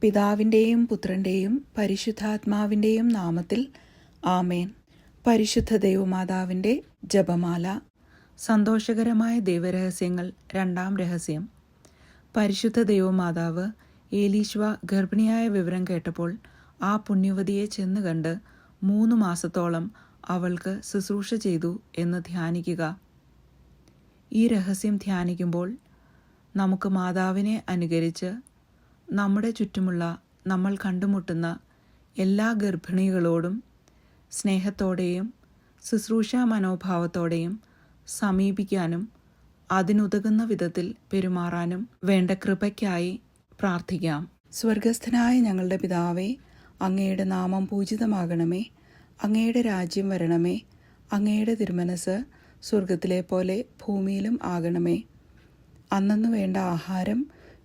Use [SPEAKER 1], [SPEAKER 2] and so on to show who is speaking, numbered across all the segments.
[SPEAKER 1] പിതാവിന്റെയും പുത്രന്റെയും പരിശുദ്ധാത്മാവിന്റെയും നാമത്തിൽ ആമേൻ. പരിശുദ്ധ ദൈവമാതാവിന്റെ ജപമാല. സന്തോഷകരമായ ദൈവരഹസ്യങ്ങൾ രണ്ടാം രഹസ്യം. പരിശുദ്ധ ദൈവമാതാവ് ഏലീശ്വ ഗർഭിണിയായ വിവരം കേട്ടപ്പോൾ ആ പുണ്യവതിയെ ചെന്ന് കണ്ട് മൂന്ന് മാസത്തോളം അവൾക്ക് ശുശ്രൂഷ ചെയ്തു എന്ന് ധ്യാനിക്കുക. ഈ രഹസ്യം ധ്യാനിക്കുമ്പോൾ നമുക്ക് മാതാവിനെ അനുകരിച്ച് നമ്മുടെ ചുറ്റുമുള്ള നമ്മൾ കണ്ടുമുട്ടുന്ന എല്ലാ ഗർഭിണികളോടും സ്നേഹത്തോടെയും ശുശ്രൂഷാ മനോഭാവത്തോടെയും സമീപിക്കാനും അതിനുതകുന്ന വിധത്തിൽ പെരുമാറാനും വേണ്ട കൃപയ്ക്കായി പ്രാർത്ഥിക്കാം. സ്വർഗസ്ഥനായ ഞങ്ങളുടെ പിതാവേ അങ്ങയുടെ നാമം പൂജിതമാകണമേ. അങ്ങയുടെ രാജ്യം വരണമേ. അങ്ങയുടെ തിരുമനസ് സ്വർഗത്തിലെ പോലെ ഭൂമിയിലും ആകണമേ. അന്നു വേണ്ട ആഹാരം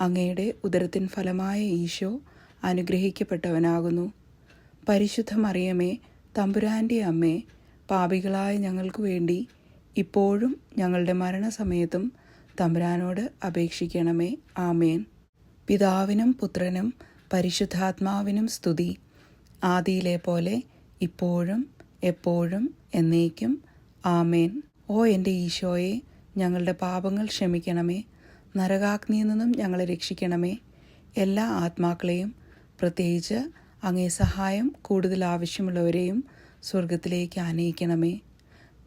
[SPEAKER 1] അങ്ങയുടെ ഉദരത്തിൻ ഫലമായ ഈശോ അനുഗ്രഹിക്കപ്പെട്ടവനാകുന്നു. പരിശുദ്ധ മറിയമേ തമ്പുരാന്റെ അമ്മേ പാപികളായ ഞങ്ങൾക്ക് വേണ്ടി ഇപ്പോഴും ഞങ്ങളുടെ മരണസമയത്തും തമ്പുരാനോട് അപേക്ഷിക്കണമേ. ആമേൻ. പിതാവിനും പുത്രനും പരിശുദ്ധാത്മാവിനും സ്തുതി. ആദിയിലെ പോലെ ഇപ്പോഴും എപ്പോഴും എന്നേക്കും. ആമേൻ. ഓ എന്റെ ഈശോയെ ഞങ്ങളുടെ പാപങ്ങൾ ക്ഷമിക്കണമേ. നരകാഗ്നിയിൽ നിന്നും ഞങ്ങളെ രക്ഷിക്കണമേ. എല്ലാ ആത്മാക്കളെയും പ്രത്യേകിച്ച് അങ്ങേ സഹായം കൂടുതൽ ആവശ്യമുള്ളവരെയും സ്വർഗത്തിലേക്ക് ആനയിക്കണമേ.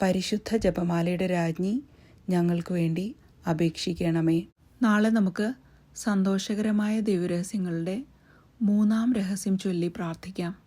[SPEAKER 1] പരിശുദ്ധ ജപമാലയുടെ രാജ്ഞി ഞങ്ങൾക്ക് വേണ്ടി അപേക്ഷിക്കണമേ. നാളെ നമുക്ക് സന്തോഷകരമായ ദൈവരഹസ്യങ്ങളുടെ മൂന്നാം രഹസ്യം ചൊല്ലി പ്രാർത്ഥിക്കാം.